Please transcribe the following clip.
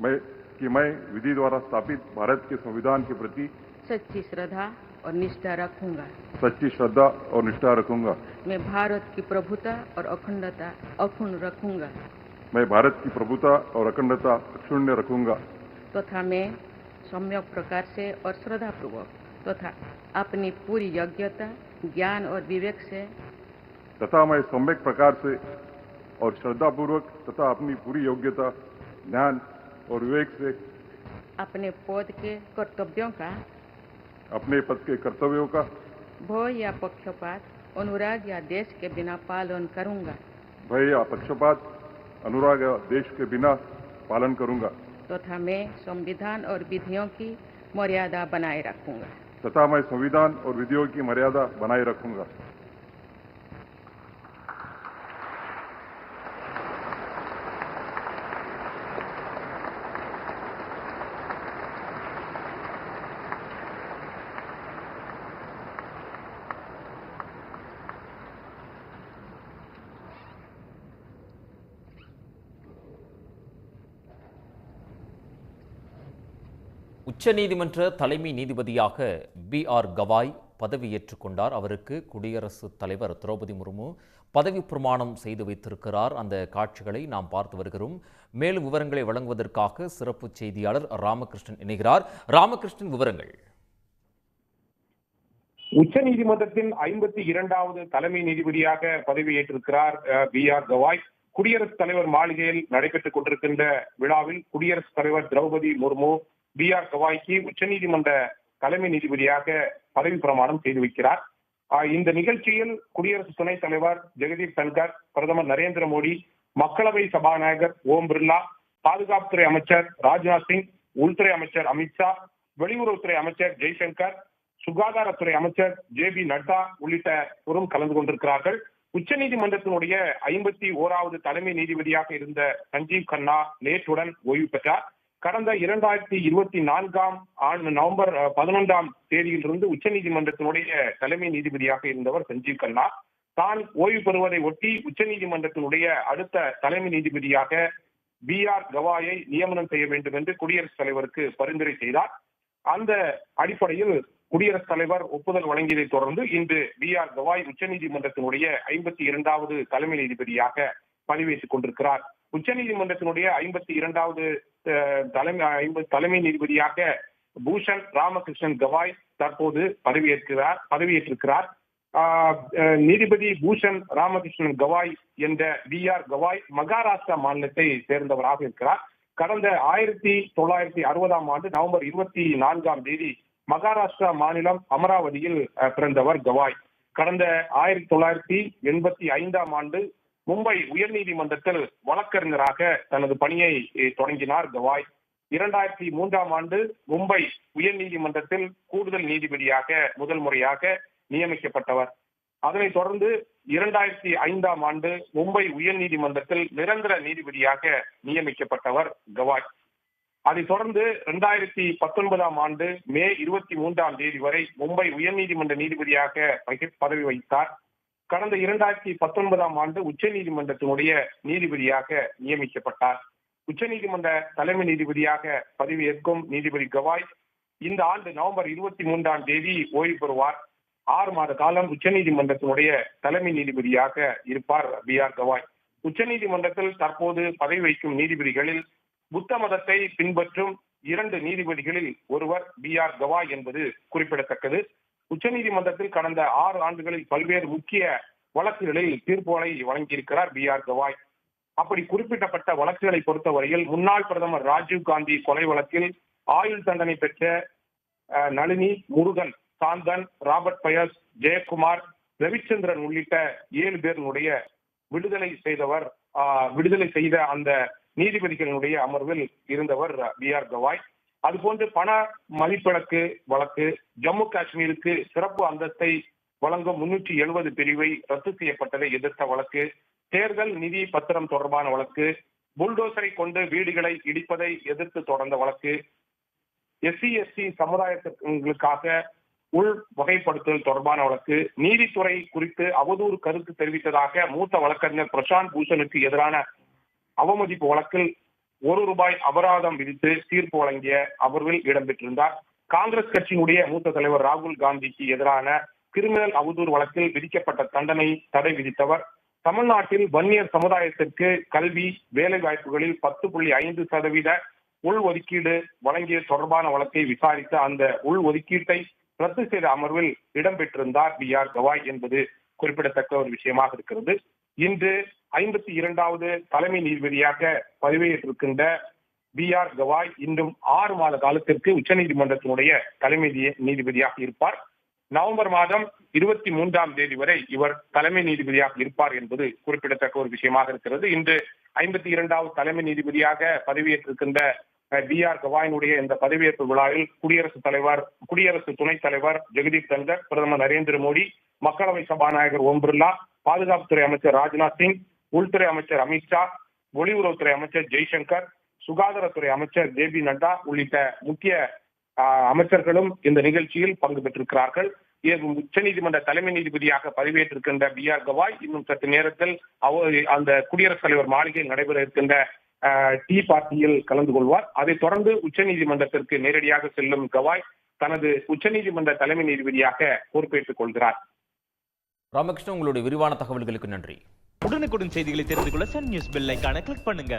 मैं कि मैं विधि द्वारा स्थापित भारत के संविधान के प्रति सच्ची श्रद्धा और निष्ठा रखूँगा। सच्ची श्रद्धा और निष्ठा रखूँगा। मैं भारत की प्रभुता और अखंडता अक्षुण्ण रखूँगा। मैं भारत की प्रभुता और अखंडता अक्षुण्य रखूँगा। तथा तो मैं सम्यक प्रकार से और श्रद्धापूर्वक तथा तो अपनी पूरी योग्यता ज्ञान और विवेक से तथा मैं सम्यक प्रकार से और श्रद्धापूर्वक तथा अपनी पूरी योग्यता ज्ञान और विवेक से अपने पद के कर्तव्यों का अपने पद के कर्तव्यों का भय या पक्षपात अनुराग या देश के बिना पालन करूँगा। भय या पक्षपात अनुराग या देश के बिना पालन करूँगा। तथा तो मैं संविधान और विधियों की मर्यादा बनाए रखूँगा। तथा मैं संविधान और विधियों की मर्यादा बनाए रखूँगा। உச்சநீதிமன்ற தலைமை நீதிபதியாக பி ஆர் கவாய் பதவியேற்றுக் கொண்டார். அவருக்கு குடியரசுத் தலைவர் திரௌபதி முர்மு பதவி பிரமாணம் செய்து வைத்திருக்கிறார். அந்த காட்சிகளை நாம் பார்த்து வருகிறோம். மேலும் விவரங்களை வழங்குவதற்காக சிறப்பு செய்தியாளர் ராமகிருஷ்ணன் இணைகிறார். ராமகிருஷ்ணன் விவரங்கள். உச்ச நீதிமன்றத்தின் ஐம்பத்தி இரண்டாவது தலைமை நீதிபதியாக பதவியேற்றிருக்கிறார் பி ஆர் கவாய். குடியரசுத் தலைவர் மாளிகையில் நடைபெற்றுக் கொண்டிருக்கின்ற விழாவில் குடியரசுத் தலைவர் திரௌபதி முர்மு பி ஆர் கவாய்க்கு உச்சநீதிமன்ற தலைமை நீதிபதியாக பதவி பிரமாணம் செய்து வைக்கிறார். இந்த நிகழ்ச்சியில் குடியரசு துணைத் தலைவர் ஜெகதீப் தன்கர் பிரதமர் நரேந்திர மோடி மக்களவை சபாநாயகர் ஓம் பிர்லா பாதுகாப்புத்துறை அமைச்சர் ராஜ்நாத் சிங் உள்துறை அமைச்சர் அமித்ஷா வெளியுறவுத்துறை அமைச்சர் ஜெய்சங்கர் சுகாதாரத்துறை அமைச்சர் ஜே பி நட்டா உள்ளிட்டோரும் கலந்து கொண்டிருக்கிறார்கள். உச்சநீதிமன்றத்தினுடைய ஐம்பத்தி ஓராவது தலைமை நீதிபதியாக இருந்த சஞ்சீவ் கண்ணா நேற்றுடன் ஓய்வு பெற்றார். கடந்த இரண்டாயிரத்தி இருபத்தி நான்காம் ஆண்டு நவம்பர் பதினொன்றாம் தேதியிலிருந்து உச்சநீதிமன்றத்தினுடைய தலைமை நீதிபதியாக இருந்தவர் சஞ்சீவ் கண்ணா. தான் ஓய்வு பெறுவதை ஒட்டி உச்சநீதிமன்றத்தினுடைய அடுத்த தலைமை நீதிபதியாக பி ஆர் கவாயை நியமனம் செய்ய வேண்டும் என்று குடியரசுத் தலைவருக்கு பரிந்துரை செய்தார். அந்த அடிப்படையில் குடியரசுத் தலைவர் ஒப்புதல் வழங்கியதை தொடர்ந்து இன்று பி ஆர் கவாய் உச்சநீதிமன்றத்தினுடைய ஐம்பத்தி இரண்டாவது தலைமை நீதிபதியாக பதவியேற்றுக் கொண்டிருக்கிறார். உச்சநீதிமன்றத்தினுடைய ஐம்பத்தி இரண்டாவது தலைமை ஐம்பது தலைமை நீதிபதியாக பூஷன் ராமகிருஷ்ணன் கவாய் தற்போது பதவியேற்கிறார் பதவியேற்றிருக்கிறார். நீதிபதி பூஷன் ராமகிருஷ்ணன் கவாய் என்ற வி ஆர் கவாய் மகாராஷ்டிரா மாநிலத்தை சேர்ந்தவராக இருக்கிறார். கடந்த ஆயிரத்தி தொள்ளாயிரத்தி அறுபதாம் ஆண்டு நவம்பர் இருபத்தி நான்காம் தேதி மகாராஷ்டிரா மாநிலம் அமராவதியில் பிறந்தவர் கவாய். கடந்த ஆயிரத்தி தொள்ளாயிரத்தி எண்பத்தி ஐந்தாம் ஆண்டு மும்பை உயர்நீதிமன்றத்தில் வழக்கறிஞராக தனது பணியை தொடங்கினார் கவாய். இரண்டாயிரத்தி மூன்றாம் ஆண்டு மும்பை உயர்நீதிமன்றத்தில் கூடுதல் நீதிபதியாக முதல் முறையாக நியமிக்கப்பட்டவர். அதனைத் தொடர்ந்து இரண்டாயிரத்தி ஐந்தாம் ஆண்டு மும்பை உயர்நீதிமன்றத்தில் நிரந்தர நீதிபதியாக நியமிக்கப்பட்டவர் கவாய். அதைத் தொடர்ந்து இரண்டாயிரத்தி பத்தொன்பதாம் ஆண்டு மே இருபத்தி மூன்றாம் தேதி வரை மும்பை உயர்நீதிமன்ற நீதிபதியாக பதவி வகித்தார். கடந்த இரண்டாயிரத்தி பத்தொன்பதாம் ஆண்டு உச்சநீதிமன்றத்தினுடைய நீதிபதியாக நியமிக்கப்பட்டார். உச்சநீதிமன்ற தலைமை நீதிபதியாக பதவியேற்கும் நீதிபதி கவாய் இந்த ஆண்டு நவம்பர் இருபத்தி மூன்றாம் தேதி ஓய்வு பெறுவார். ஆறு மாத காலம் உச்சநீதிமன்றத்தினுடைய தலைமை நீதிபதியாக இருப்பார் பி ஆர் கவாய். உச்சநீதிமன்றத்தில் தற்போது பதவி வகிக்கும் நீதிபதிகளில் புத்த மதத்தை பின்பற்றும் இரண்டு நீதிபதிகளில் ஒருவர் பி ஆர் கவாய் என்பது குறிப்பிடத்தக்கது. உச்சநீதிமன்றத்தில் கடந்த ஆறு ஆண்டுகளில் பல்வேறு முக்கிய வழக்குகளில் தீர்ப்புகளை வழங்கியிருக்கிறார் பி ஆர் கவாய். அப்படி குறிப்பிடப்பட்ட வழக்குகளை பொறுத்தவரையில் முன்னாள் பிரதமர் ராஜீவ் காந்தி கொலை வழக்கில் ஆயுள் தண்டனை பெற்ற அஹ், நளினி முருகன் சாந்தன் ராபர்ட் பயஸ் ஜெயக்குமார் ரவிச்சந்திரன் உள்ளிட்ட ஏழு பேருடைய விடுதலை செய்தவர் ஆஹ், விடுதலை செய்த அந்த நீதிபதிகளினுடைய அமர்வில் இருந்தவர் பி ஆர் கவாய். அது போன்று பண மதிப்பிழக்கு வழக்கு ஜம்மு காஷ்மீருக்கு சிறப்பு அந்தஸ்தை வழங்கும் முன்னூற்றி எழுபது பிரிவை ரத்து செய்யப்பட்டதை எதிர்த்த வழக்கு தேர்தல் நிதி பத்திரம் தொடர்பான வழக்கு புல்டோசரை கொண்டு வீடுகளை இடிப்பதை எதிர்த்து தொடர்ந்த வழக்கு எஸ்சி எஸ்டி சமுதாயத்திற்காக உள் வகைப்படுத்துதல் தொடர்பான வழக்கு நீதித்துறை குறித்து அவதூறு கருத்து தெரிவித்ததாக மூத்த வழக்கறிஞர் பிரசாந்த் பூஷனுக்கு எதிரான அவமதிப்பு வழக்கில் ஒரு ரூபாய் அபராதம் விதித்து தீர்ப்பு வழங்கிய அமர்வில் இடம்பெற்றிருந்தார். காங்கிரஸ் கட்சியினுடைய மூத்த தலைவர் ராகுல் காந்திக்கு எதிரான கிரிமினல் அவதூறு வழக்கில் விதிக்கப்பட்ட தண்டனை தடை விதித்தவர். தமிழ்நாட்டில் வன்னியர் சமுதாயத்திற்கு கல்வி வேலை வாய்ப்புகளில் பத்து புள்ளி ஐந்து சதவீத உள் ஒதுக்கீடு வழங்கிய தொடர்பான வழக்கை விசாரித்த அந்த உள் ஒதுக்கீட்டை ரத்து செய்த அமர்வில் இடம்பெற்றிருந்தார் பி ஆர் கவாய் என்பது குறிப்பிடத்தக்க ஒரு விஷயமாக இருக்கிறது. இன்று ஐம்பத்தி இரண்டாவது தலைமை நீதிபதியாக பதவியேற்றிருக்கின்ற பி ஆர் கவாய் இன்னும் ஆறு மாத காலத்திற்கு உச்சநீதிமன்றத்தினுடைய தலைமை நீதிபதியாக இருப்பார். நவம்பர் மாதம் இருபத்தி மூன்றாம் தேதி வரை இவர் தலைமை நீதிபதியாக இருப்பார் என்பது குறிப்பிடத்தக்க ஒரு விஷயமாக இருக்கிறது. இன்று ஐம்பத்தி இரண்டாவது தலைமை நீதிபதியாக பதவியேற்றிருக்கின்ற பி ஆர் கவாயினுடைய இந்த பதவியேற்பு விழாவில் குடியரசுத் தலைவர் குடியரசு துணைத் தலைவர் ஜெகதீப் தங்கர் பிரதமர் நரேந்திர மோடி மக்களவை சபாநாயகர் ஓம் பிர்லா பாதுகாப்புத்துறை அமைச்சர் ராஜ்நாத் சிங் உள்துறை அமைச்சர் அமித்ஷா வெளியுறவுத்துறை அமைச்சர் ஜெய்சங்கர் சுகாதாரத்துறை அமைச்சர் ஜே பி நட்டா உள்ளிட்ட முக்கிய அமைச்சர்களும் இந்த நிகழ்ச்சியில் பங்கு பெற்றிருக்கிறார்கள். உச்ச நீதிமன்ற தலைமை நீதிபதியாக பதவியேற்றிருக்கின்ற பி ஆர் கவாய் இன்னும் சற்று நேரத்தில் அவர் அந்த குடியரசுத் தலைவர் மாளிகையில் நடைபெற இருக்கின்ற டீ பார்ட்டியில் கலந்து கொள்வார். அதைத் தொடர்ந்து உச்சநீதிமன்றத்திற்கு நேரடியாக செல்லும் கவாய் தனது உச்சநீதிமன்ற தலைமை நீதிபதியாக பொறுப்பேற்றுக் கொள்கிறார். ராமகிருஷ்ணன் உங்களுடைய விரிவான தகவல்களுக்கு நன்றி. உடனுக்குடன் செய்திகளை தெரிந்து கொள்ள சன் நியூஸ் பெல் ஐகானை கிளிக் பண்ணுங்க.